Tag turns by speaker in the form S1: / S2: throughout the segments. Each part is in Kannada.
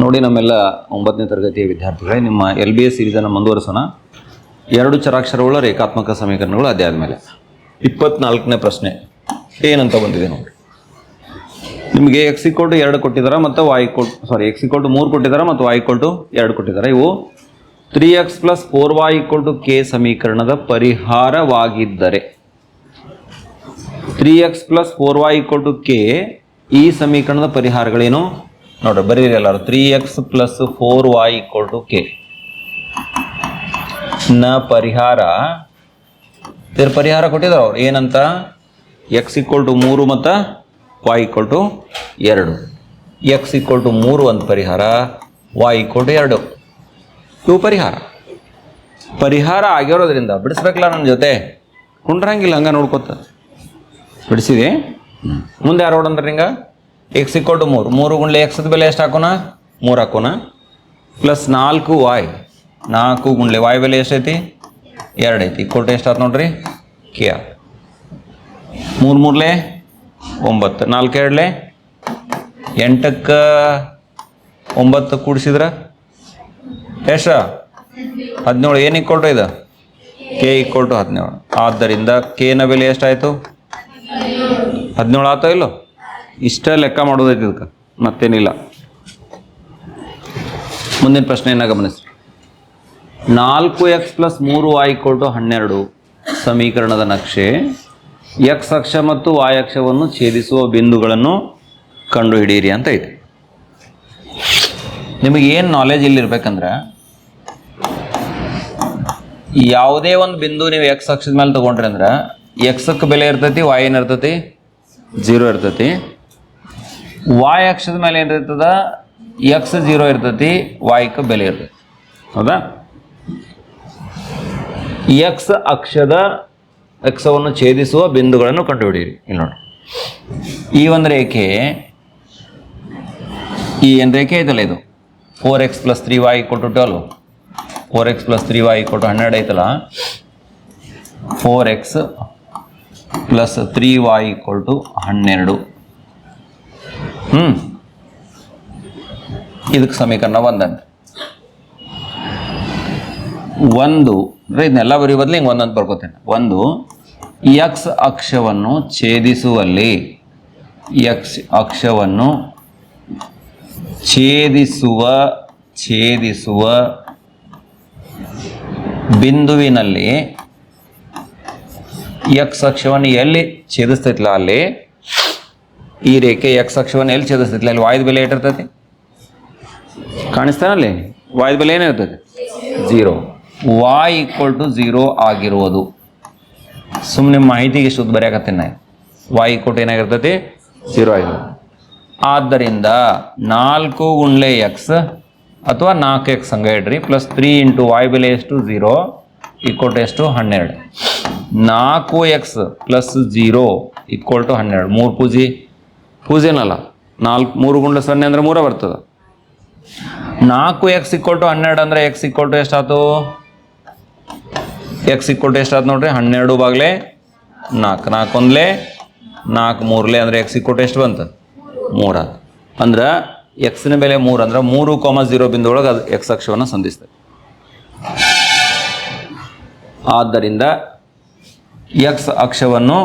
S1: ನೋಡಿ ನಮ್ಮೆಲ್ಲ ಒಂಬತ್ತನೇ ತರಗತಿಯ ವಿದ್ಯಾರ್ಥಿಗಳೇ, ನಿಮ್ಮ ಎಲ್ ಬಿ ಎಸ್ ಸೀರೀಸನ್ನು ಮುಂದುವರಿಸೋಣ. ಎರಡು ಚರಾಕ್ಷರಗಳ ರೇಖಾತ್ಮಕ ಸಮೀಕರಣಗಳು ಅದೇ ಆದಮೇಲೆ. ಇಪ್ಪತ್ನಾಲ್ಕನೇ ಪ್ರಶ್ನೆ. ಏನಂತ ಬಂದಿದೆ ನೋಡಿ. ನಿಮಗೆ ಎಕ್ಸ್ ಇಕ್ವಲ್ ಎರಡು ಕೊಟ್ಟಿದ್ದಾರೆ ಮತ್ತು ವಾಯ್ ಕೊಟ್ ಸಾರಿ ಎಕ್ಸ್ ಇಕ್ವಲ್ ಮೂರು ಕೊಟ್ಟಿದ್ದಾರೆ ಮತ್ತು ವಾಯ್ ಇಕ್ವಲ್ ಎರಡು ಕೊಟ್ಟಿದ್ದಾರೆ ಇವು three x plus four y equal to k ಸಮೀಕರಣದ ಪರಿಹಾರವಾಗಿದ್ದರೆ three x plus four y equal to k ಈ ಸಮೀಕರಣದ ಪರಿಹಾರಗಳೇನು? ನೋಡ್ರಿ ಬರೀರಿ ಎಲ್ಲರೂ. Three x plus four y equal to k ನ ಪರಿಹಾರ ಇದ್ರ ಪರಿಹಾರ ಕೊಟ್ಟಿದ್ದಾರೆ ಅವ್ರು. ಏನಂತ? ಎಕ್ಸ್ ಇಕ್ವಲ್ ಟು ಮೂರು ಮತ್ತು ವೈ ಇಕ್ವಲ್ ಟು ಎರಡು. ಎಕ್ಸ್ ಇಕ್ವಲ್ ಟು ಮೂರು ಒಂದು ಪರಿಹಾರ ವೈ ಇಕ್ವಲ್ ಟು ಎರಡು. ಇವು ಪರಿಹಾರ. ಪರಿಹಾರ ಆಗಿರೋದ್ರಿಂದ ಬಿಡಿಸ್ಬೇಕಲ್ಲ ನನ್ನ ಜೊತೆ? ಕುಂಡ್ರಂಗಿಲ್ಲ ಹಂಗೆ ನೋಡ್ಕೊತ. ಬಿಡಿಸಿದೆ? ಮುಂದೆ ಯಾರು ಓಡಂದ್ರೆ ಹಿಂಗ ಎಕ್ಸ್ ಇಕ್ವಲ್ ಟು ಮೂರು. ಮೂರು ಗುಂಡ್ಲೆ ಎಕ್ಸದ ಬೆಲೆ ಎಷ್ಟು ಹಾಕೋಣ? ಮೂರು ಹಾಕೋಣ. ಪ್ಲಸ್ ನಾಲ್ಕು ವಾಯ್ ನಾಲ್ಕು ಗುಂಡ್ಲೆ ವಾಯ್ ಬೆಲೆ ಎಷ್ಟೈತಿ? ಎರಡು ಐತಿ. ಇಕ್ವಲ್ ಟು ಎಷ್ಟು ಆಯ್ತು ನೋಡ್ರಿ? ಕೆ. ಆರ್ ಮೂರು ಮೂರಲೆ ಒಂಬತ್ತು. ನಾಲ್ಕು ಎರಡಲೆ ಎಂಟಕ್ಕೆ ಒಂಬತ್ತು ಕೂಡಿಸಿದ್ರೆ? ಎಷ್ಟ? ಹದಿನೇಳು. ಏನು ಇಕ್ವಲ್ ಟು ಇದು? ಕೆ ಇಕ್ವಲ್ ಟು ಹದಿನೇಳು. ಆದ್ದರಿಂದ ಕೆನ ಬೆಲೆ ಎಷ್ಟಾಯಿತು ಹದಿನೇಳು ಆಯ್ತೋ ಇಲ್ಲೋ? ಇಷ್ಟ ಲೆಕ್ಕ ಮಾಡೋದೈತಿ ಇದಕ್ಕೆ. ಮತ್ತೇನಿಲ್ಲ. ಮುಂದಿನ ಪ್ರಶ್ನೆಯನ್ನು ಗಮನಿಸಿ. ನಾಲ್ಕು ಎಕ್ಸ್ ಪ್ಲಸ್ ಮೂರು ವಾಯ್ ಇಕ್ವಲ್ ಟು ಹನ್ನೆರಡು ಸಮೀಕರಣದ ನಕ್ಷೆ. ಎಕ್ಸ್ ಅಕ್ಷ ಮತ್ತು ವಾಯ್ ಅಕ್ಷವನ್ನು ಛೇದಿಸುವ ಬಿಂದುಗಳನ್ನು ಕಂಡುಹಿಡಿಯಿರಿ ಅಂತ ಇದೆ. ನಿಮಗೆ ಏನು ನಾಲೆಜ್ ಇಲ್ಲಿರ್ಬೇಕಂದ್ರೆ ಯಾವುದೇ ಒಂದು ಬಿಂದು ನೀವು ಎಕ್ಸ್ ಅಕ್ಷದ ಮೇಲೆ ತೊಗೊಂಡ್ರಿ ಅಂದ್ರೆ ಎಕ್ಸಕ್ಕೆ ಬೆಲೆ ಇರ್ತೈತಿ ವಾಯ್ ಏನಿರ್ತೈತಿ ಜೀರೋ ಇರ್ತೈತಿ. ವಾಯ್ ಅಕ್ಷದ ಮೇಲೆ ಏನಿರ್ತದ ಎಕ್ಸ್ ಜೀರೋ ಇರ್ತೈತಿ ವಾಯ್ಕ ಬೆಲೆ ಇರ್ತೈತಿ. ಹೌದಾ? ಎಕ್ಸ್ ಅಕ್ಷದ ಎಕ್ಸವನ್ನು ಛೇದಿಸುವ ಬಿಂದುಗಳನ್ನು ಕಂಡುಹಿಡಿಯಿರಿ. ಇಲ್ಲಿ ನೋಡಿ. ಈ ಒಂದು ರೇಖೆ, ಈ ಏನು ರೇಖೆ ಐತಲ್ಲ ಇದು? Four x plus three y ಕೊಟ್ಟು twelve four x plus three y ಕೊಟ್ಟು ಹನ್ನೆರಡು ಐತಲ್ಲ? Four x plus three y equal to ಹನ್ನೆರಡು. ಹ್ಞೂ ಇದಕ್ಕೆ ಸಮೀಕರಣ ಒಂದಂತ. ಒಂದು, ಅಂದ್ರೆ ಇದನ್ನೆಲ್ಲ ಬರೀ ಬದಲು ಹಿಂಗೆ ಒಂದಂತ ಬರ್ಕೋತೇನೆ. ಒಂದು ಎಕ್ಸ್ ಅಕ್ಷವನ್ನು ಛೇದಿಸುವಲ್ಲಿ ಎಕ್ಸ್ ಅಕ್ಷವನ್ನು ಛೇದಿಸುವ ಛೇದಿಸುವ ಬಿಂದುವಿನಲ್ಲಿ ಎಕ್ಸ್ ಅಕ್ಷವನ್ನು ಎಲ್ಲಿ ಛೇದಿಸ್ತೈತಲ್ಲ ಅಲ್ಲಿ? ಈ ರೇಖೆ ಎಕ್ಸ್ ಅಕ್ಷವನ್ನು ಎಲ್ಲಿ ಛೇದಿಸ್ತೈತಿ? ಅಲ್ಲಿ ವಾಯ್ದ ಬೆಲೆ ಏಟಿರ್ತೈತಿ ಕಾಣಿಸ್ತಾನಲ್ಲಿ? ವಾಯ್ದ ಬೆಲೆ ಏನಿರ್ತೈತಿ? Zero y equal to zero ಆಗಿರುವುದು. ಸುಮ್ಮನೆ ಮಾಹಿತಿಗೆ ಶುದ್ಧ ಬರೆಯಕತ್ತೀನಿ ನಾ ವಾಯ್ ಈಕ್ವಲ್ ಟು ಏನಾಗಿರ್ತೈತಿ? ಜೀರೋ ಆಗಿರೋದು ಆದ್ದರಿಂದ ನಾಲ್ಕು ಗುಂಡ್ಲೆ ಎಕ್ಸ್ ಅಥವಾ ನಾಲ್ಕು ಎಕ್ಸ್ ಹಂಗೆ ಇಡ್ರಿ ಪ್ಲಸ್ ತ್ರೀ ಇಂಟು ವಾಯ್ ಬೆಲೆ ಎಷ್ಟು? ಝೀರೋ ಈಕ್ವಲ್ ಟು ಎಷ್ಟು? ಹನ್ನೆರಡು. ನಾಲ್ಕು x plus zero equal to ಹನ್ನೆರಡು. ಮೂರು ಪೂಜಿ. ಪೂಜೆನಲ್ಲ ನಾಲ್ಕು, ಮೂರು ಗುಂಡ್ಲು ಸೊನ್ನೆ ಅಂದ್ರೆ ಮೂರ ಬರ್ತದೆ. ನಾಲ್ಕು ಎಕ್ಸ್ ಇಕ್ವಲ್ ಟು ಹನ್ನೆರಡು ಅಂದರೆ ಎಕ್ಸ್ ಇಕ್ವಲ್ ಟು ಎಷ್ಟಾಯ್ತು? ಎಕ್ಸ್ ಇಕ್ವಲ್ ಟು ಎಷ್ಟಾಯ್ತು ನೋಡ್ರಿ? ಹನ್ನೆರಡು ಬಾಗ್ಲೆ ನಾಲ್ಕು. ನಾಲ್ಕು ಒಂದ್ಲೆ, ನಾಲ್ಕು ಮೂರ್ಲೆ ಅಂದರೆ ಎಕ್ಸ್ ಇಕ್ವಲ್ ಟು ಎಷ್ಟು ಬಂತು? ಮೂರ. ಅಂದ್ರೆ ಎಕ್ಸ್ನ ಬೆಲೆ ಮೂರು ಅಂದ್ರೆ ಮೂರು ಕಾಮ ಜೀರೋ ಬಿಂದು ಒಳಗೆ ಅದು ಎಕ್ಸ್ ಅಕ್ಷವನ್ನು ಸಂಧಿಸ್ತದೆ. ಆದ್ದರಿಂದ ಎಕ್ಸ್ ಅಕ್ಷವನ್ನು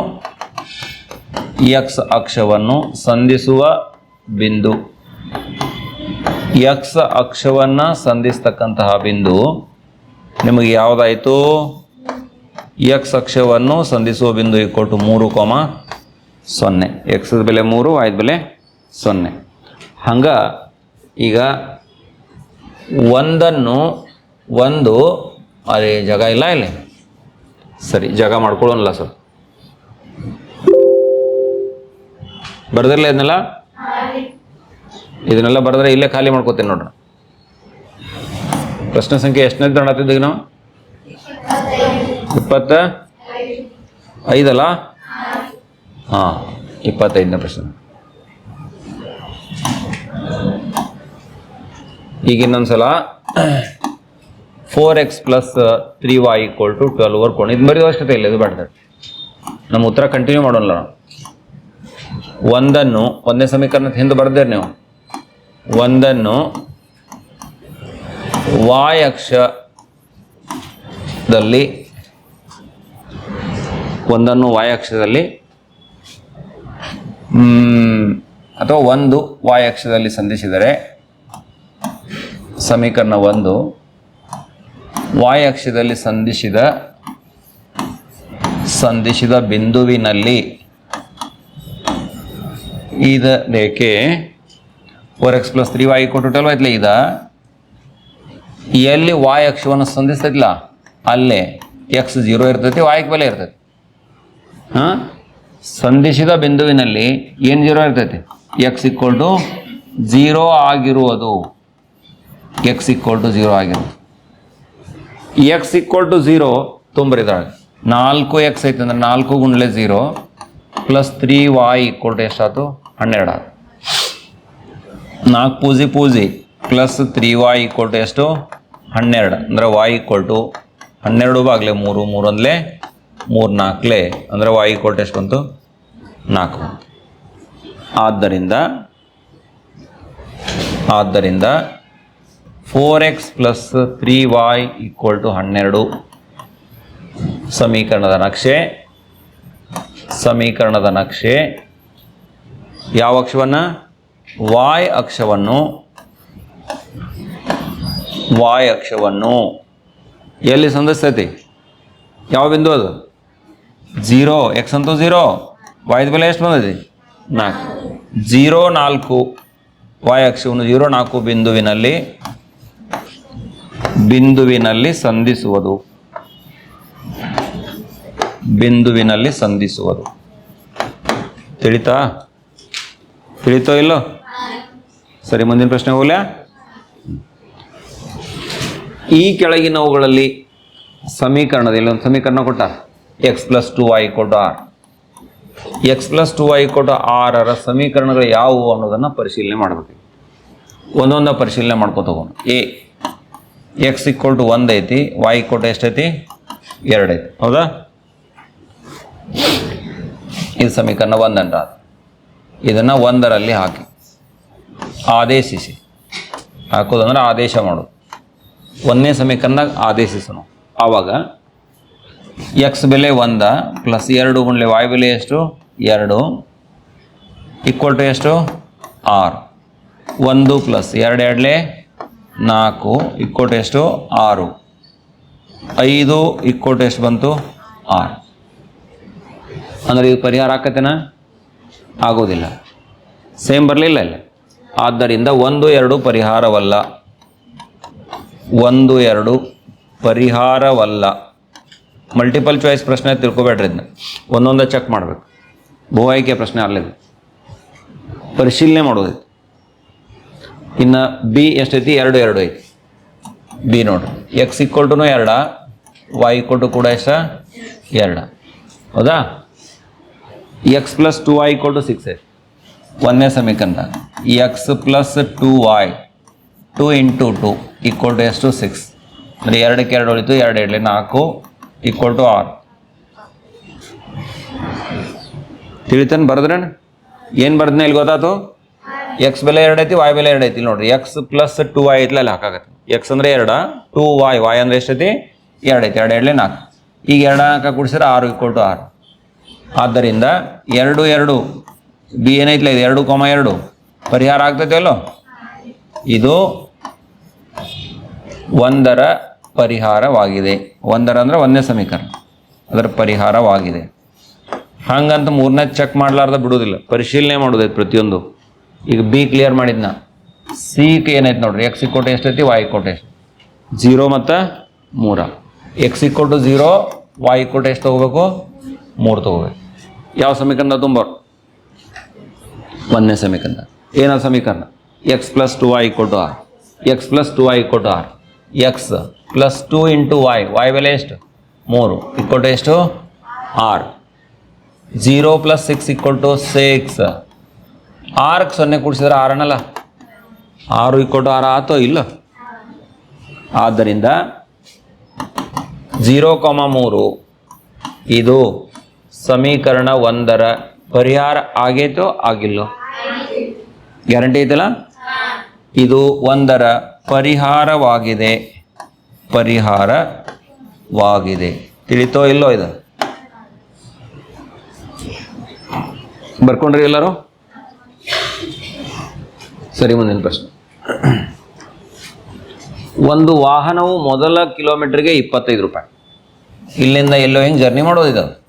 S1: ಎಕ್ಸ್ ಅಕ್ಷವನ್ನು ಸಂಧಿಸುವ ಬಿಂದು. ಎಕ್ಸ್ ಅಕ್ಷವನ್ನು ಸಂಧಿಸ್ತಕ್ಕಂತಹ ಬಿಂದು ನಿಮಗೆ ಯಾವುದಾಯಿತು? ಎಕ್ಸ್ ಅಕ್ಷವನ್ನು ಸಂಧಿಸುವ ಬಿಂದು ಇಕ್ವಲ್ ಟು ಮೂರು ಕೋಮ ಸೊನ್ನೆ. ಎಕ್ಸದ ಬೆಲೆ ಮೂರು ವಾಯ್ದ ಬೆಲೆ ಸೊನ್ನೆ. ಹಂಗೆ ಈಗ ಒಂದನ್ನು ಒಂದು ಅದೇ ಜಾಗ ಇಲ್ಲ ಇಲ್ಲಿ. ಸರಿ, ಜಾಗ ಮಾಡ್ಕೊಳ್ಳೋನಲ್ಲ ಸರ್. ಬರ್ದಿರಲ್ಲ ಇದನ್ನೆಲ್ಲ ಇದನ್ನೆಲ್ಲ ಬರೆದ್ರೆ ಇಲ್ಲೇ ಖಾಲಿ ಮಾಡ್ಕೋತೀನಿ ನೋಡ್ರಿ. ಪ್ರಶ್ನೆ ಸಂಖ್ಯೆ ಎಷ್ಟನೇ ತಗೊಂಡತ್ತಿದ್ದೀವಿ ನಾವು? ಇಪ್ಪತ್ತ ಐದಲ್ಲ? ಹಾಂ, ಇಪ್ಪತ್ತೈದನೇ ಪ್ರಶ್ನೆ. ಈಗ ಇನ್ನೊಂದ್ಸಲ. Four x plus three y equal to twelve ವರ್ಕೊಂಡು ಇದು ಬರೀ ಅವಶ್ಯಕತೆ ಇಲ್ಲ, ಇದು ಬೇಡ ನಮ್ಮ ಉತ್ತರ ಕಂಟಿನ್ಯೂ ಮಾಡೋಣ ನಾವು. ಒಂದನ್ನು ಒಂದನೇ ಸಮೀಕರಣ ಹಿಂದೆ ಬರ್ದೇರಿ ನೀವು. ಒಂದನ್ನು ವಾಯ್ ಅಕ್ಷದಲ್ಲಿ ಒಂದನ್ನು ವಾಯ್ ಅಕ್ಷದಲ್ಲಿ ಅಥವಾ ಒಂದು ವಾಯ್ ಅಕ್ಷದಲ್ಲಿ ಸಂಧಿಸಿದರೆ ಸಮೀಕರಣ ಒಂದು ವಾಯ್ ಅಕ್ಷದಲ್ಲಿ ಸಂಧಿಸಿದ ಸಂಧಿಸಿದ ಬಿಂದುವಿನಲ್ಲಿ ಇದ ರೇಖೆ four x plus three y ಕೊಟ್ಟು ಟಲ್ ಆಯ್ತಲ್ಲ ಇದ? ಎಲ್ಲಿ ವಾಯ್ ಅಕ್ಷವನ್ನು ಸಂಧಿಸ್ತೈತಿಲ್ಲ, ಅಲ್ಲೇ ಎಕ್ಸ್ ಜೀರೋ ಇರ್ತೈತಿ ವಾಯ್ಗೆ ಬೆಲೆ ಇರ್ತೈತಿ. ಹಾಂ? ಸಂಧಿಸಿದ ಬಿಂದುವಿನಲ್ಲಿ ಏನು ಜೀರೋ ಇರ್ತೈತಿ? ಎಕ್ಸ್ ಇಕ್ವಲ್ ಟು ಜೀರೋ ಆಗಿರುವುದು. ಎಕ್ಸ್ ಇಕ್ವಲ್ ಟು ಜೀರೋ ಆಗಿರೋದು ಎಕ್ಸ್ ಇಕ್ವಲ್ ಟು ಝೀರೋ ತುಂಬ್ರಿದಾಳೆ ನಾಲ್ಕು ಎಕ್ಸ್ ಐತೆ ಅಂದ್ರೆ ನಾಲ್ಕು ಗುಂಡ್ಲೆ zero plus three y equal to ಎಷ್ಟಾಯ್ತು? ಹನ್ನೆರಡು. ಆಯ್ತು ನಾಲ್ಕು ಪೂಜಿ ಪೂಜಿ plus three y equal to ಎಷ್ಟು? ಹನ್ನೆರಡು. ಅಂದರೆ ವಾಯ್ ಈಕ್ವಲ್ ಟು ಹನ್ನೆರಡು ಬಾಗ್ಲೆ ಮೂರು ಮೂರು ಅಂದಲೆ ಮೂರು ನಾಲ್ಕಲೆ ಅಂದರೆ ವಾಯ್ ಈಕ್ವಲ್ ಟು ಎಷ್ಟು ಬಂತು? ನಾಲ್ಕು. ಆದ್ದರಿಂದ ಆದ್ದರಿಂದ four x plus three y equal to ಹನ್ನೆರಡು. ಸಮೀಕರಣದ ನಕ್ಷೆ ಸಮೀಕರಣದ ನಕ್ಷೆ ಯಾವ ಅಕ್ಷವನ್ನು? ವಾಯ್ ಅಕ್ಷವನ್ನು. ವಾಯ್ ಅಕ್ಷವನ್ನು. ಎಲ್ಲಿ ಸಂಧಿಸ್ತೈತಿ ಯಾವ ಬಿಂದು ಅದು? ಜೀರೋ. ಎಕ್ಸ್ ಅಂತೂ ಝೀರೋ ವಾಯ್ದ ಬೆಲೆ ಎಷ್ಟು ಬಂದೈತಿ? ನಾಲ್ಕು. ಜೀರೋ, ನಾಲ್ಕು. ವಾಯ್ ಅಕ್ಷವನ್ನು ಜೀರೋ, ನಾಲ್ಕು ಬಿಂದುವಿನಲ್ಲಿ ಬಿಂದುವಿನಲ್ಲಿ ಸಂಧಿಸುವುದು. ಬಿಂದುವಿನಲ್ಲಿ ಸಂಧಿಸುವುದು. ತಿಳಿತಾ? ತಿಳಿತೋ ಇಲ್ಲೋ? ಸರಿ, ಮುಂದಿನ ಪ್ರಶ್ನೆ ಹೋಗ್ಲ್ಯಾ ಈ ಕೆಳಗಿನವುಗಳಲ್ಲಿ ಸಮೀಕರಣದಲ್ಲಿ ಒಂದು ಸಮೀಕರಣ ಕೊಟ್ಟ? ಎಕ್ಸ್ ಪ್ಲಸ್ ಟು ವೈ ಕೊಟ್ಟು ಆರ್ ಎಕ್ಸ್ ಪ್ಲಸ್ ಟು ವೈ ಕೊಟ್ಟು ಆರರ ಸಮೀಕರಣಗಳು ಯಾವುವು ಅನ್ನೋದನ್ನು ಪರಿಶೀಲನೆ ಮಾಡಬೇಕು. ಒಂದೊಂದ ಪರಿಶೀಲನೆ ಮಾಡ್ಕೊತ ಹೋಗೋಣ ಎ ಎಕ್ಸ್ ಇಕ್ವಲ್ ಟು ಒಂದು ಐತಿ ವೈ ಕೊಟ್ಟು ಎಷ್ಟೈತಿ? ಎರಡು ಐತಿ. ಹೌದಾ? ಇದು ಸಮೀಕರಣ ಒಂದಂಟ ಇದನ್ನು ಒಂದರಲ್ಲಿ ಹಾಕಿ. ಆದೇಶಿಸಿ. ಹಾಕೋದಂದ್ರೆ ಆದೇಶ ಮಾಡೋದು ಒಂದನೇ ಸಮೀಕರಣ ಆದೇಶಿಸೋಣ. ಆವಾಗ ಎಕ್ಸ್ ಬೆಲೆ ಒಂದ ಪ್ಲಸ್ ಎರಡು ಗುಂಡ್ಲೆ ವಾಯ್ ಬೆಲೆ ಎಷ್ಟು? ಎರಡು. ಈಕ್ವಲ್ ಟು ಎಷ್ಟು? ಆರು. ಒಂದು ಪ್ಲಸ್ ಎರಡು ಎರಡಲೆ ನಾಲ್ಕು. ಇಕ್ಕೋಟ್ ಎಷ್ಟು? ಆರು. ಐದು ಇಕ್ಕೋಟ್ ಎಷ್ಟು ಬಂತು? ಆರು. ಅಂದರೆ ಇದು ಪರಿಹಾರ ಆಕತ್ತೇನ? ಆಗೋದಿಲ್ಲ ಸೇಮ್ ಬರಲಿಲ್ಲ ಇಲ್ಲ. ಆದ್ದರಿಂದ ಒಂದು ಎರಡು ಪರಿಹಾರವಲ್ಲ. ಒಂದು ಎರಡು ಪರಿಹಾರವಲ್ಲ. ಮಲ್ಟಿಪಲ್ ಚಾಯ್ಸ್ ಪ್ರಶ್ನೆ ತಿಳ್ಕೊಬೇಡ್ರಿ ಇದನ್ನ ಒಂದೊಂದೇ ಚೆಕ್ ಮಾಡಬೇಕು. ಭೂ ಆಯ್ಕೆ ಪ್ರಶ್ನೆ ಅಲ್ಲಿದೆ ಪರಿಶೀಲನೆ ಮಾಡೋದು ಇನ್ನು ಬಿ ಎಷ್ಟೈತಿ? ಎರಡು ಎರಡು ಐತಿ. ಬಿ ನೋಡ್ರಿ. ಎಕ್ಸ್ ಇಕ್ವಲ್ ಟುನು ಎರಡ ವೈ ಇಕ್ವಲ್ ಟು ಕೂಡ ಎಷ್ಟ? ಎರಡ. ಹೌದಾ? X plus two y equal to six A ಒಂದನೇ ಸಮೀಕರಣ x plus two y two into two equal to ಎಷ್ಟು ಸಿಕ್ಸ್ ಅಂದರೆ ಎರಡಕ್ಕೆ ಎರಡು ಉಳಿತು, ಎರಡು ಎರಡಲಿ ನಾಲ್ಕು ಈಕ್ವಲ್ ಟು ಆರು. ತಿಳಿತಾನೆ ಬರೆದ್ರಣ ಏನು ಬರ್ದನೆ ಇಲ್ಲಿ ಗೊತ್ತಾಯ್ತು? ಎಕ್ಸ್ ಬೆಲೆ ಎರಡು ಐತಿ ವಾಯ್ ಬೆಲೆ ಎರಡು ಐತಿ. ನೋಡ್ರಿ ಎಕ್ಸ್ ಪ್ಲಸ್ ಟು ವೈ ಐತಿ ಅಲ್ಲಿ ಹಾಕಾಗತ್ತೆ ಎಕ್ಸ್ ಅಂದರೆ ಎರಡ ಟು ವಾಯ್ ವಾಯ್ ಅಂದ್ರೆ ಎಷ್ಟೈತಿ? ಎರಡು ಐತಿ, ಎರಡು ಎರಡಲೆ ನಾಲ್ಕು. ಈಗ ಎರಡು ನಾಲ್ಕು ಕುಡಿಸಿದ್ರೆ ಆರು ಈಕ್ವಲ್ ಟು ಆರು. ಆದ್ದರಿಂದ ಎರಡು ಎರಡು ಬಿ ಏನೈತಿಲ್ಲ ಇದು? ಎರಡು ಕೊಮ ಎರಡು. ಪರಿಹಾರ ಆಗ್ತೈತೆ ಅಲ್ಲೋ? ಇದು ಒಂದರ ಪರಿಹಾರವಾಗಿದೆ. ಒಂದರ ಅಂದ್ರೆ ಒಂದನೇ ಸಮೀಕರಣ. ಅದರ ಪರಿಹಾರವಾಗಿದೆ. ಹಾಗಂತ ಮೂರನೇ ಚೆಕ್ ಮಾಡಲಾರ್ದ ಬಿಡೋದಿಲ್ಲ. ಪರಿಶೀಲನೆ ಮಾಡೋದೈತೆ ಪ್ರತಿಯೊಂದು. ಈಗ ಬಿ ಕ್ಲಿಯರ್ ಮಾಡಿದ್ನ. ಸಿ ಏನೈತೆ ನೋಡ್ರಿ? ಎಕ್ಸ್ ಕೊಟ್ಟು ಎಷ್ಟೈತಿ? ವಾಯ್ ಕೋಟೆ ಎಷ್ಟು? ಜೀರೋ ಮತ್ತು ಮೂರ. ಎಕ್ಸ್ ಕೊಟ್ಟು ಜೀರೋ ವಾಯ್ ಕೋಟೆ ಎಷ್ಟು ತೊಗೋಬೇಕು? ಮೂರು ತಗೋಬೇಕು ಯಾವ ಸಮೀಕರಣ ತುಂಬೋರು ಒಂದನೇ ಸಮೀಕರಣ. ಏನ ಸಮೀಕರಣ? ಎಕ್ಸ್ ಪ್ಲಸ್ ಟು ವೈ ಕೊಟ್ಟು ಆರ್ ಎಕ್ಸ್ ಪ್ಲಸ್ ಟು ವೈ ಕೊಟ್ಟು R x plus two into y y ಬೆಲೆ ಎಷ್ಟು? ಮೂರು. ಇಕ್ವಲ್ ಟು ಎಷ್ಟು? R. Zero plus six equal to six ಆರ್ಗೆ ಸೊನ್ನೆ ಕೂಡಿಸಿದ್ರೆ ಆರನಲ್ಲ ಆರು ಇಕ್ವಲ್ ಟು ಆರು ಆತೋ ಇಲ್ಲ? ಆದ್ದರಿಂದ ಜೀರೋ ಕಾಮ ಮೂರು, ಇದು ಸಮೀಕರಣ ಒಂದರ ಪರಿಹಾರ ಆಗೈತೋ ಆಗಿಲ್ಲೋ? ಗ್ಯಾರಂಟಿ ಐತಲ್ಲ? ಇದು ಒಂದರ ಪರಿಹಾರವಾಗಿದೆ. ಪರಿಹಾರವಾಗಿದೆ. ತಿಳಿತೋ ಇಲ್ಲೋ ಇದು? ಬರ್ಕೊಂಡ್ರಿ ಎಲ್ಲರೂ? ಸರಿ, ಮುಂದಿನ ಪ್ರಶ್ನೆ. ಒಂದು ವಾಹನವು ಮೊದಲ ಕಿಲೋಮೀಟರ್ಗೆ ಇಪ್ಪತ್ತೈದು ರೂಪಾಯಿ. ಇಲ್ಲಿಂದ ಎಲ್ಲೋ ಹೆಂಗೆ ಜರ್ನಿ ಮಾಡೋದು ಇದು?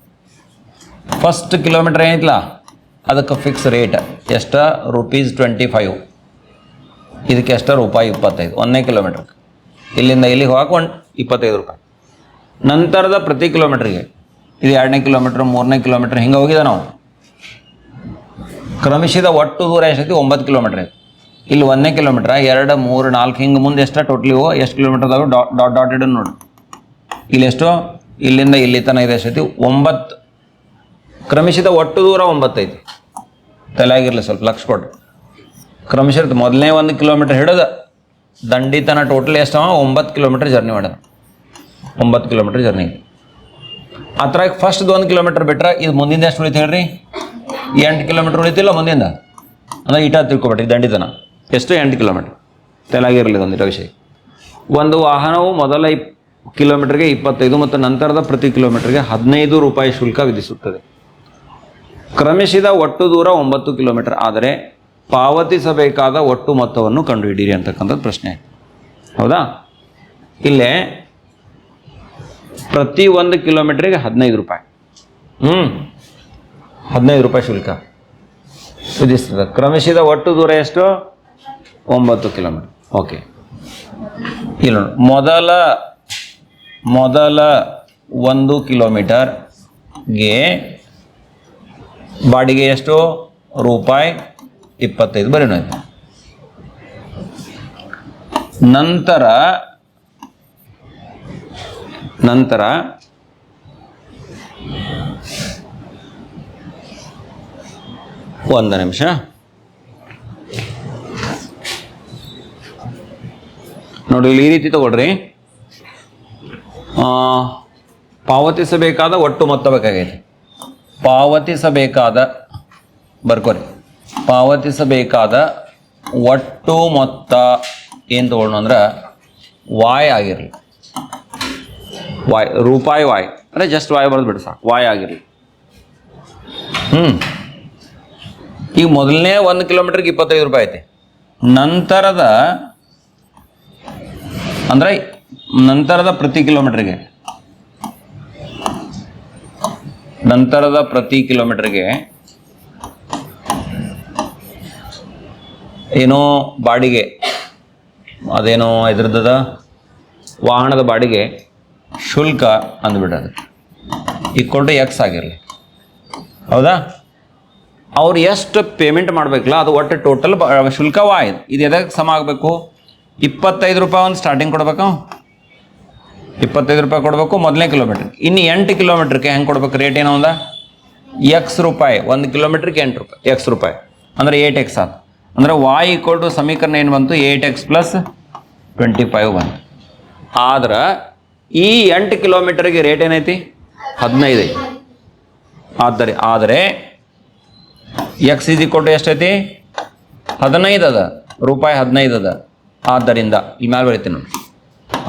S1: ಫಸ್ಟ್ ಕಿಲೋಮೀಟರ್ ಏನಿಲ್ಲ ಅದಕ್ಕೆ ಫಿಕ್ಸ್ ರೇಟ್ ಎಷ್ಟು ರುಪೀಸ್ ಟ್ವೆಂಟಿ ಫೈವ್ ಇದಕ್ಕೆ ಎಷ್ಟ ರೂಪಾಯಿ ಇಪ್ಪತ್ತೈದು. ಒಂದನೇ ಕಿಲೋಮೀಟ್ರಿಗೆ ಇಲ್ಲಿಂದ ಇಲ್ಲಿಗೆ ಹೋಗಕ್ಕೆ ಒಂದು ಇಪ್ಪತ್ತೈದು ರೂಪಾಯಿ. ನಂತರದ ಪ್ರತಿ ಕಿಲೋಮೀಟ್ರಿಗೆ ಇದು ಎರಡನೇ ಕಿಲೋಮೀಟ್ರ್ ಮೂರನೇ ಕಿಲೋಮೀಟ್ರ್ ಹಿಂಗೆ ಹೋಗಿದೆ ನಾವು. ಕ್ರಮಿಸಿದ ಒಟ್ಟು ದೂರ ಎಷ್ಟೈತಿ? ಒಂಬತ್ತು ಕಿಲೋಮೀಟ್ರ್ ಇಲ್ಲಿ ಒಂದನೇ ಕಿಲೋಮೀಟ್ರ್ ಎರಡು, ಮೂರು, ನಾಲ್ಕು, ಹಿಂಗೆ ಮುಂದೆ ಎಷ್ಟು ಟೋಟ್ಲಿ ಎಷ್ಟು ಕಿಲೋಮೀಟ್ರ್ ಅದಾವೆ ಡಾಟ್ ಡಾಟ್ ಇಡೋ ನೋಡಿ ಇಲ್ಲಿ ಎಷ್ಟು? ಇಲ್ಲಿಂದ ಇಲ್ಲಿ ತನಕ ಇದೆ ಎಷ್ಟೈತಿ? ಒಂಬತ್ತು ಕ್ರಮಿಸಿದ ಒಟ್ಟು ದೂರ ಒಂಬತ್ತೈತಿ ತಲೆಯಾಗಿರಲಿ ಸ್ವಲ್ಪ, ಲಕ್ಷ ಕೊಡ್ರಿ ಕ್ರಮಿಸಿದ ಮೊದಲನೇ ಒಂದು ಕಿಲೋಮೀಟ್ರ್ ಹಿಡಿದ ದಂಡಿತನ ಟೋಟಲ್ ಎಷ್ಟವ ಒಂಬತ್ತು ಕಿಲೋಮೀಟ್ರ್ ಜರ್ನಿ ಮಾಡಿದ. ಒಂಬತ್ತು ಕಿಲೋಮೀಟ್ರ್ ಜರ್ನಿ ಆ ಫಸ್ಟ್ದು ಫಸ್ಟ್ ಒಂದು ಕಿಲೋಮೀಟ್ರ್ ಬಿಟ್ರೆ ಇದು ಮುಂದಿಂದ ಎಷ್ಟು ಉಳಿತು ಹೇಳ್ರಿ? ಎಂಟು ಕಿಲೋಮೀಟ್ರ್ ಉಳಿತಿಲ್ಲ ಮುಂದಿಂದ? ಅಂದರೆ ಈಟ ತಿಳ್ಕೊಬೇಡ್ರಿ ದಂಡಿತನ. ಎಷ್ಟು? ಎಂಟು ಕಿಲೋಮೀಟ್ರ್ ತಲೆಯಾಗಿರಲಿ ಒಂದು ವಿಷಯ. ಒಂದು ವಾಹನವು ಮೊದಲ ಇಪ್ ಕಿಲೋಮೀಟರ್ಗೆ ಇಪ್ಪತ್ತೈದು ಮತ್ತು ನಂತರದ ಪ್ರತಿ ಕಿಲೋಮೀಟರ್ಗೆ ಹದಿನೈದು ರೂಪಾಯಿ ಶುಲ್ಕ ವಿಧಿಸುತ್ತದೆ. ಕ್ರಮಿಸಿದ ಒಟ್ಟು ದೂರ ಒಂಬತ್ತು ಕಿಲೋಮೀಟರ್. ಆದರೆ ಪಾವತಿಸಬೇಕಾದ ಒಟ್ಟು ಮೊತ್ತವನ್ನು ಕಂಡುಹಿಡಿಯಿರಿ ಅಂತಕ್ಕಂಥದ್ದು ಪ್ರಶ್ನೆ. ಹೌದಾ? ಇಲ್ಲೇ ಪ್ರತಿ ಒಂದು ಕಿಲೋಮೀಟ್ರಿಗೆ ಹದಿನೈದು ರೂಪಾಯಿ. ಹ್ಞೂ ಹದಿನೈದು ರೂಪಾಯಿ ಶುಲ್ಕ. ವಿಧಿಸ್ತದೆ ಕ್ರಮಿಸಿದ ಒಟ್ಟು ದೂರ ಎಷ್ಟು? ಒಂಬತ್ತು ಕಿಲೋಮೀಟರ್. ಓಕೆ. ಇಲ್ಲ ನೋಡಿ. ಮೊದಲ ಮೊದಲ ಒಂದು ಕಿಲೋಮೀಟರ್ಗೆ ಬಾಡಿಗೆ ಎಷ್ಟು? ರೂಪಾಯಿ ಇಪ್ಪತ್ತೈದು. ಬರೀ ಆಯ್ತು ನಂತರ ನಂತರ, ಒಂದು ನಿಮಿಷ. ನೋಡಿ, ಇಲ್ಲಿ ಈ ರೀತಿ ತಗೊಳ್ರಿ. ಪಾವತಿಸಬೇಕಾದ ಒಟ್ಟು ಮೊತ್ತ ಬೇಕಾಗೈತೆ. ಪಾವತಿಸಬೇಕಾದ, ಬರ್ಕೋರಿ. ಪಾವತಿಸಬೇಕಾದ ಒಟ್ಟು ಮೊತ್ತ ಏನು ತಗೊಳ್ಳೋಣ ಅಂದ್ರೆ ವಾಯ್ ಆಗಿರಲಿ. ವಾಯ್ ರೂಪಾಯಿ ವಾಯ್ ಅಂದರೆ ಜಸ್ಟ್ ವಾಯ್ ಬರೆದು ಬಿಡು ಸಾಕು. ವಾಯ್ ಆಗಿರಲಿ. ಹ್ಞೂ ಈಗ ಮೊದಲನೇ ಒಂದು ಕಿಲೋಮೀಟ್ರಿಗೆ ಇಪ್ಪತ್ತೈದು ರೂಪಾಯಿ ಐತಿ. ನಂತರದ, ಅಂದರೆ ನಂತರದ ಪ್ರತಿ ಕಿಲೋಮೀಟ್ರಿಗೆ ನಂತರದ ಪ್ರತಿ ಕಿಲೋಮೀಟ್ರಿಗೆ ಏನೋ ಬಾಡಿಗೆ, ಅದೇನೋ ಇದ್ರದ್ದದ ವಾಹನದ ಬಾಡಿಗೆ ಶುಲ್ಕ ಅಂದ್ಬಿಡೋದು ಈಕ್ವಲ್ ಟು ಎಕ್ಸ್ ಆಗಿರಲಿ. ಹೌದಾ? ಅವ್ರು ಎಷ್ಟು ಪೇಮೆಂಟ್ ಮಾಡಬೇಕಲ್ಲ, ಅದು ಒಟ್ಟು ಟೋಟಲ್ ಶುಲ್ಕವ ಆಯ್ತು ಇದು ಎದಕ್ಕೆ ಸಮ ಆಗಬೇಕು? ಇಪ್ಪತ್ತೈದು ರೂಪಾಯಿ ಒಂದು ಸ್ಟಾರ್ಟಿಂಗ್ ಕೊಡ್ಬೇಕು? ಇಪ್ಪತ್ತೈದು ರೂಪಾಯಿ ಕೊಡಬೇಕು, ಮೊದಲನೇ ಕಿಲೋಮೀಟ್ರ್ ಇನ್ನು ಎಂಟು ಕಿಲೋಮೀಟ್ರಿಗೆ ಹೆಂಗೆ ಕೊಡ್ಬೇಕು ರೇಟ್ ಏನೋ ಒಂದ? ಎಕ್ಸ್ ರೂಪಾಯಿ, ಒಂದು ಕಿಲೋಮೀಟ್ರಿಗೆ ಎಂಟು ರೂಪಾಯಿ ಎಕ್ಸ್ ರೂಪಾಯಿ. ಅಂದರೆ ಏಟ್ ಎಕ್ಸ್ ಆತು ಅಂದರೆ ವಾಯ್ ಈಕ್ವಲ್ ಟು ಸಮೀಕರಣ ಏನು ಬಂತು? Eight x plus twenty five ಬಂತು. ಆದ್ರೆ ಈ ಎಂಟು ಕಿಲೋಮೀಟರ್ಗೆ ರೇಟ್ ಏನೈತಿ? ಹದಿನೈದು ಆದರೆ ಆದರೆ ಎಕ್ಸ್ ಇದು ಕೊಟ್ಟು ಎಷ್ಟೈತಿ? ಹದಿನೈದು ಅದ. ರೂಪಾಯಿ ಹದಿನೈದು ಅದ. ಆದ್ದರಿಂದ, ಈ ಮ್ಯಾಲೆ ಬರೀತೀನಿ ನೋಡಿ.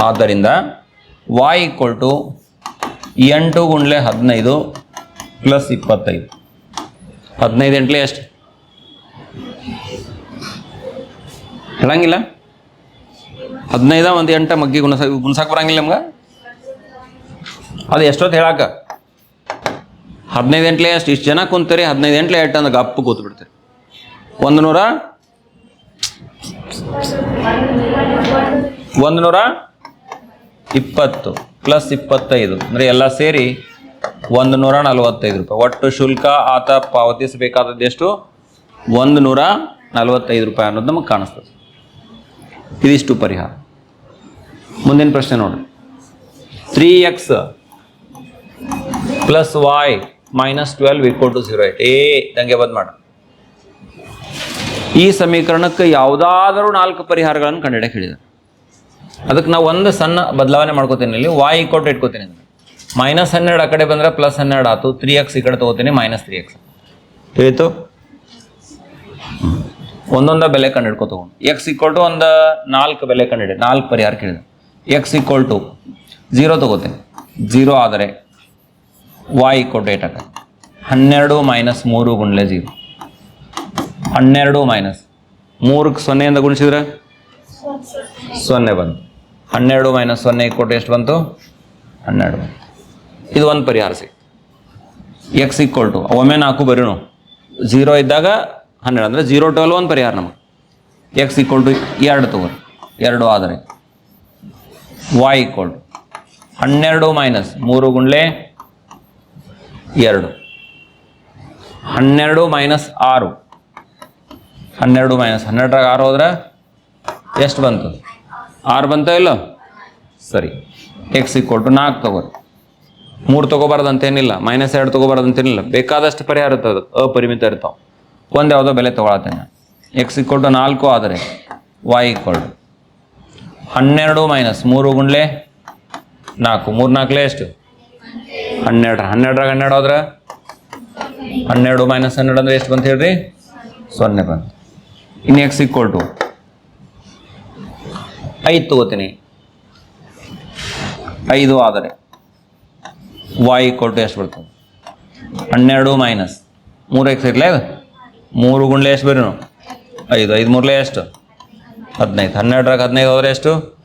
S1: ಆದ್ದರಿಂದ ವಾಯ್ ಈಕ್ವಲ್ ಟು ಎಂಟು ಗುಂಡ್ಲೆ ಹದಿನೈದು ಪ್ಲಸ್ ಇಪ್ಪತ್ತೈದು. ಹದಿನೈದು ಎಂಟ್ಲೆ ಎಷ್ಟು? ಹೇಳಂಗಿಲ್ಲ? ಹದಿನೈದ ಒಂದು ಎಂಟ ಮಗ್ಗಿ ಗುಣಸ ಗುಣಸಕ್ಕೆ ಬರಂಗಿಲ್ಲ ನಮ್ಗೆ? ಅದು ಎಷ್ಟೊತ್ತು ಹೇಳಾಕ? ಹದಿನೈದು ಎಂಟ್ಲೆ ಎಷ್ಟು? ಇಷ್ಟು ಜನ ಕುಂತೀರಿ, ಹದಿನೈದು ಎಂಟ್ಲೆ ಎಟ್ಟು ಅಂದ್ರೆ ಗಪ್ಪು ಕೂತು ಬಿಡ್ತೀರಿ. ಒಂದು ನೂರ? ಒಂದು ನೂರ? ಇಪ್ಪತ್ತು ಪ್ಲಸ್ ಇಪ್ಪತ್ತೈದು, ಅಂದರೆ ಎಲ್ಲ ಸೇರಿ ಒಂದು ನೂರ ನಲವತ್ತೈದು ರೂಪಾಯಿ. ಒಟ್ಟು ಶುಲ್ಕ ಆತ ಪಾವತಿಸಬೇಕಾದದ್ದು ಎಷ್ಟು? ಒಂದು ನೂರ ನಲವತ್ತೈದು ರೂಪಾಯಿ ಅನ್ನೋದು ನಮಗೆ ಕಾಣಿಸ್ತದೆ. ಇದಿಷ್ಟು ಪರಿಹಾರ. ಮುಂದಿನ ಪ್ರಶ್ನೆ ನೋಡಿ three x plus y minus twelve equal to zero eight ಏ ದಂಗೆ ಬಂದ್ ಮಾಡ. ಈ ಸಮೀಕರಣಕ್ಕೆ ಯಾವುದಾದರೂ ನಾಲ್ಕು ಪರಿಹಾರಗಳನ್ನು ಕಂಡಿಡಕ್ಕೆ ಹೇಳಿದ್ದಾರೆ ಅದಕ್ಕೆ ನಾವು ಒಂದು ಸಣ್ಣ ಬದಲಾವಣೆ ಮಾಡ್ಕೋತೀನಿ ಇಲ್ಲಿ. ವಾಯ್ ಟು ಇಟ್ಕೋತೀನಿ ಮೈನಸ್ ಹನ್ನೆರಡು ಆ ಕಡೆ ಬಂದರೆ ಪ್ಲಸ್ ಹನ್ನೆರಡು ಆಯ್ತು ತ್ರೀ ಎಕ್ಸ್ ಈ ಕಡೆ ತೊಗೋತೀನಿ ಮೈನಸ್ ತ್ರೀ ಎಕ್ಸ್ ತಿಳಿತು? ಒಂದೊಂದ ಬೆಲೆ ಕಂಡು ಹಿಡ್ಕೊ ತಗೊಂಡು. ಎಕ್ಸ್ ಈಕ್ವಲ್ ಟು ಒಂದು ನಾಲ್ಕು ಬೆಲೆ ಕಂಡು ನಾಲ್ಕು ಪರಿಹಾರ ಕೇಳಿದೆ. ಎಕ್ಸ್ ಈಕ್ವಲ್ ಟು ಜೀರೋ ತಗೋತೀನಿ. ಜೀರೋ ಆದರೆ ವಾಯ್ ಈಕ್ವಲ್ ಟು ಏಟ್ ಆಗ. ಹನ್ನೆರಡು ಮೈನಸ್ ಮೂರು ಗುಂಡ್ಲೆ ಜೀರೋ ಹನ್ನೆರಡು ಮೈನಸ್ ಮೂರಕ್ಕೆ ಸೊನ್ನೆಯಿಂದ ಗುಣಿಸಿದ್ರೆ? ಸೊನ್ನೆ ಬಂತು. ಹನ್ನೆರಡು ಮೈನಸ್ ಸೊನ್ನೆ ಕೊಟ್ಟು ಎಷ್ಟು ಬಂತು? ಹನ್ನೆರಡು ಇದು ಒಂದು ಪರಿಹಾರ ಸಿಕ್ತು ಎಕ್ಸ್ ಈಕ್ವಲ್ ಟು ಒಮ್ಮೆ ನಾಲ್ಕು ಬರೀನು ಝೀರೋ ಇದ್ದಾಗ ಹನ್ನೆರಡು ಅಂದರೆ ಜೀರೋ ಟ್ವೆಲ್ ಒಂದು ಪರಿಹಾರ ನಮಗೆ. ಎಕ್ಸ್ ಈಕ್ವಲ್ ಟು ಎರಡು ತಗೋರಿ. ಎರಡು ಆದರೆ. ವಾಯ್ ಈಕ್ವಲ್ ಟು ಹನ್ನೆರಡು ಮೈನಸ್ ಮೂರು ಗುಂಡ್ಲೆ ಎರಡು. ಹನ್ನೆರಡು ಮೈನಸ್ ಆರು. ಹನ್ನೆರಡು ಮೈನಸ್ ಹನ್ನೆರಡರಾಗ ಆರು ಹೋದ್ರೆ ಎಷ್ಟು ಬಂತು? ಆರು ಬಂತ ಇಲ್ಲ? ಸರಿ. ಎಕ್ಸ್ ಈಕ್ವಲ್ ಟು ನಾಲ್ಕು ತಗೋರಿ ಮೂರು ತಗೋಬಾರ್ದಂತೇನಿಲ್ಲ ಮೈನಸ್ ಎರಡು ತಗೋಬಾರ್ದಂತೇನಿಲ್ಲ. ಬೇಕಾದಷ್ಟು ಪರಿಹಾರ ಇರ್ತದೆ ಅಪರಿಮಿತ ಇರ್ತಾವೆ. ಒಂದು ಯಾವುದೋ ಬೆಲೆ ತೊಗೊಳತ್ತೇನೆ ಎಕ್ಸ್ ಈಕ್ವಲ್ ಟು ನಾಲ್ಕು ಆದರೆ ವೈ ಈಕ್ವಲ್ ಟು ಹನ್ನೆರಡು ಮೈನಸ್ ಮೂರು ಗುಂಡ್ಲೆ ನಾಲ್ಕು. ಮೂರು ನಾಲ್ಕಲೇ ಎಷ್ಟು? ಹನ್ನೆರಡು. ಹನ್ನೆರಡರಾಗ ಹನ್ನೆರಡು ಆದ್ರೆ ಹನ್ನೆರಡು ಮೈನಸ್ ಹನ್ನೆರಡು ಅಂದರೆ ಎಷ್ಟು ಬಂತ ಹೇಳ್ರಿ? ಸೊನ್ನೆ ಬಂತು. ಇನ್ನು ಎಕ್ಸ್ ಈಕ್ವಲ್ ಟು ಐದು ತಗೋತೀನಿ. ಐದು ಆದರೆ ವಾಯ್ ಕೊಟ್ಟು ಎಷ್ಟು ಬರ್ತದೆ? ಹನ್ನೆರಡು ಮೈನಸ್ ಮೂರು ಎಕ್ಸ್ ಇರಲೇ ಮೂರು ಗುಂಡ್ಲೆ ಎಷ್ಟು ಬರೀ ಐದು. ಐದು ಮೂರಲೇ ಎಷ್ಟು? ಹದಿನೈದು. ಹನ್ನೆರಡರಾಗ ಹದಿನೈದು ಹೋದ್ರೆ ಎಷ್ಟು?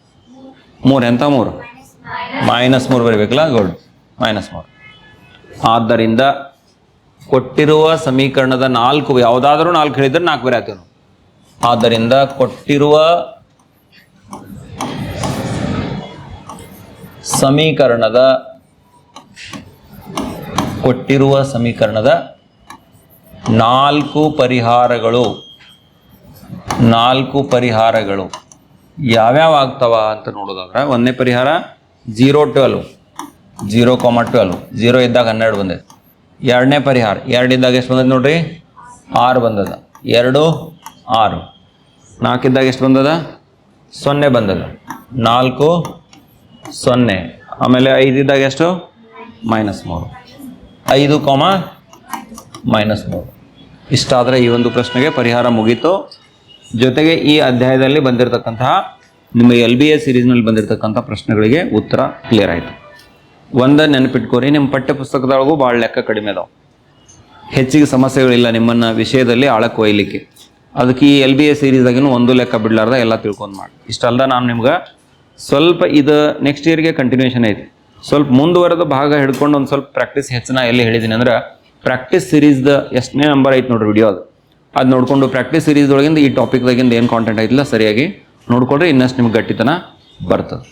S1: ಮೂರು. ಎಂಥ ಮೂರು? ಮೈನಸ್ ಮೂರು ಬರೀಬೇಕಲ್ಲ? ಗೋಲ್ಡ್ ಮೈನಸ್ ಮೂರು. ಆದ್ದರಿಂದ ಕೊಟ್ಟಿರುವ ಸಮೀಕರಣದ ನಾಲ್ಕು, ಯಾವುದಾದ್ರೂ ನಾಲ್ಕು ಹೇಳಿದ್ರೆ ನಾಲ್ಕು ಬೇರೆ ಆಗ್ತೀವಿ ಆದ್ದರಿಂದ ಕೊಟ್ಟಿರುವ ಸಮೀಕರಣದ ಕೊಟ್ಟಿರುವ ಸಮೀಕರಣದ ನಾಲ್ಕು ಪರಿಹಾರಗಳು. ನಾಲ್ಕು ಪರಿಹಾರಗಳು. ಯಾವ್ಯಾವ ಆಗ್ತಾವ ಅಂತ ನೋಡೋದಾದ್ರೆ ಒಂದನೇ ಪರಿಹಾರ zero twelve, zero comma twelve, zero ಇದ್ದಾಗ ಹನ್ನೆರಡು ಬಂದಿದೆ ಎರಡನೇ ಪರಿಹಾರ ಎರಡಿದ್ದಾಗ ಎಷ್ಟು ಬಂದದ ನೋಡ್ರಿ? ಆರು ಬಂದದ. ಎರಡು, ಆರು. ನಾಲ್ಕಿದ್ದಾಗ ಎಷ್ಟು ಬಂದದ? ಸೊನ್ನೆ ಬಂದದ. ನಾಲ್ಕು ಸೊನ್ನೆ. ಆಮೇಲೆ ಐದಿದ್ದಾಗ ಎಷ್ಟು? ಮೈನಸ್ ಮೂರು. ಐದು ಕೋಮ ಮೈನಸ್ ಮೂರು. ಇಷ್ಟಾದರೆ ಈ ಒಂದು ಪ್ರಶ್ನೆಗೆ ಪರಿಹಾರ ಮುಗೀತು. ಜೊತೆಗೆ ಈ ಅಧ್ಯಾಯದಲ್ಲಿ ಬಂದಿರತಕ್ಕಂತಹ, ನಿಮ್ಮ ಎಲ್ ಬಿ ಎ ಸೀರೀಸ್ನಲ್ಲಿ ಬಂದಿರತಕ್ಕಂಥ ಪ್ರಶ್ನೆಗಳಿಗೆ ಉತ್ತರ ಕ್ಲಿಯರ್ ಆಯಿತು. ಒಂದ ನೆನಪಿಟ್ಕೋರಿ ನಿಮ್ಮ ಪಠ್ಯಪುಸ್ತಕದೊಳಗೂ ಭಾಳ ಲೆಕ್ಕ ಕಡಿಮೆ ಅದಾವೆ. ಹೆಚ್ಚಿಗೆ ಸಮಸ್ಯೆಗಳಿಲ್ಲ ನಿಮ್ಮನ್ನು ವಿಷಯದಲ್ಲಿ ಆಳಕ್ಕೆ ಒಯ್ಯಲಿಕ್ಕೆ ಅದಕ್ಕೆ ಈ ಎಲ್ ಬಿ ಎ ಸೀರೀಸ್ದಾಗಿನೂ ಒಂದು ಲೆಕ್ಕ ಬಿಡಲಾರ್ದ ಎಲ್ಲ ತಿಳ್ಕೊಂಡು ಮಾಡಿ. ಇಷ್ಟಲ್ದ ನಾನು ನಿಮ್ಗೆ ಸ್ವಲ್ಪ ಇದು ನೆಕ್ಸ್ಟ್ ಇಯರ್ಗೆ ಕಂಟಿನ್ಯೂಷನ್ ಐತಿ. ಸ್ವಲ್ಪ ಮುಂದುವರೆದ ಭಾಗ ಹಿಡ್ಕೊಂಡು ಒಂದು ಸ್ವಲ್ಪ ಪ್ರಾಕ್ಟೀಸ್ ಹೆಚ್ಚಿನ ಎಲ್ಲಿ ಹೇಳಿದ್ದೀನಿ ಅಂದ್ರೆ ಪ್ರಾಕ್ಟೀಸ್ ಸೀರೀಸ್ದ ಎಷ್ಟನೇ ನಂಬರ್ ಐತೆ ನೋಡ್ರಿ ವಿಡಿಯೋ ಅದು. ಅದು ನೋಡಿಕೊಂಡು ಪ್ರಾಕ್ಟೀಸ್ ಸೀರೀಸ್ ಒಳಗಿಂದ ಈ ಟಾಪಿಕ್ದಾಗಿಂದ ಏನು ಕಾಂಟೆಂಟ್ ಐತಿಲ್ಲ ಸರಿಯಾಗಿ ನೋಡ್ಕೊಂಡ್ರೆ ಇನ್ನಷ್ಟು ನಿಮ್ಗೆ ಗಟ್ಟಿತನ ಬರ್ತದೆ.